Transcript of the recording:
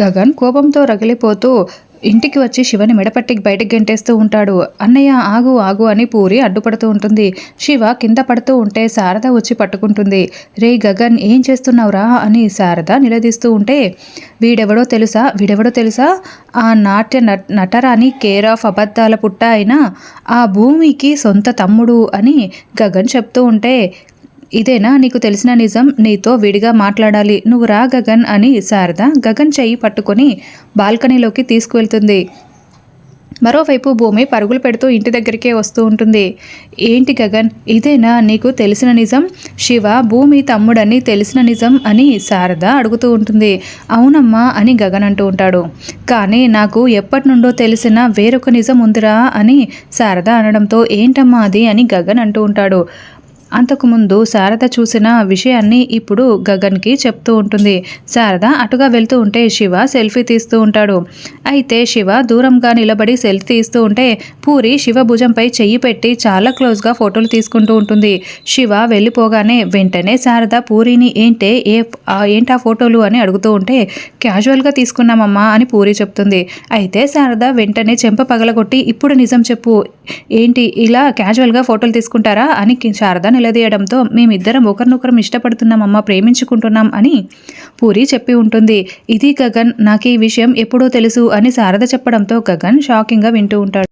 గగన్ కోపంతో రగిలిపోతూ ఇంటికి వచ్చి శివని మెడపట్టికి బయటకు గెంటేస్తూ ఉంటాడు. అన్నయ్య ఆగు ఆగు అని పూరి అడ్డుపడుతూ ఉంటుంది. శివ కింద పడుతూ ఉంటే శారద వచ్చి పట్టుకుంటుంది. రే గగన్ ఏం చేస్తున్నావురా అని శారద నిలదీస్తూ ఉంటే వీడెవడో తెలుసా? వీడెవడో తెలుసా? ఆ నాట్య నట్ నటరాని కేర్ ఆఫ్ అబద్ధాల పుట్ట అయిన ఆ భూమికి సొంత తమ్ముడు అని గగన్ చెప్తూ ఉంటే ఇదేనా? నీకు తెలిసిన నిజం నీతో విడిగా మాట్లాడాలి. నువ్వు రా గగన్ అని శారద గగన్ చెయ్యి పట్టుకొని బాల్కనీలోకి తీసుకువెళ్తుంది. మరోవైపు భూమి పరుగులు పెడుతూ ఇంటి దగ్గరికే వస్తూ ఉంటుంది. ఏంటి గగన్? ఇదేనా? నీకు తెలిసిన నిజం? శివ భూమి తమ్ముడని తెలిసిన నిజం అని శారద అడుగుతూ ఉంటుంది. అవునమ్మా అని గగన్ అంటూ ఉంటాడు. కానీ నాకు ఎప్పటి నుండో తెలిసిన వేరొక నిజం ఉందిరా అని శారద అనడంతో ఏంటమ్మా అది అని గగన్ అంటూ ఉంటాడు. అంతకుముందు శారద చూసిన విషయాన్ని ఇప్పుడు గగన్కి చెప్తూ ఉంటుంది. శారద అటుగా వెళ్తూ ఉంటే శివ సెల్ఫీ తీస్తూ ఉంటాడు. అయితే శివ దూరంగా నిలబడి సెల్ఫీ తీస్తూ ఉంటే పూరి శివ భుజంపై చెయ్యి పెట్టి చాలా క్లోజ్గా ఫోటోలు తీసుకుంటూ ఉంటుంది. శివ వెళ్ళిపోగానే వెంటనే శారద పూరిని ఏంటే ఏ ఏంటా ఫోటోలు అని అడుగుతూ ఉంటే క్యాజువల్గా తీసుకున్నామమ్మా అని పూరి చెప్తుంది. అయితే శారద వెంటనే చెంప పగలగొట్టి ఇప్పుడు నిజం చెప్పు. ఏంటి ఇలా క్యాజువల్గా ఫోటోలు తీసుకుంటారా? అని శారద నిలదీయడంతో మేమిద్దరం ఒకరినొకరం ఇష్టపడుతున్నామమ్మా ప్రేమించుకుంటున్నాం అని పూరి చెప్పి ఉంటుంది. ఇది గగన్ నాకు ఈ విషయం ఎప్పుడో తెలుసు అని శారద చెప్పడంతో గగన్ షాకింగ్గా వింటూ ఉంటాడు.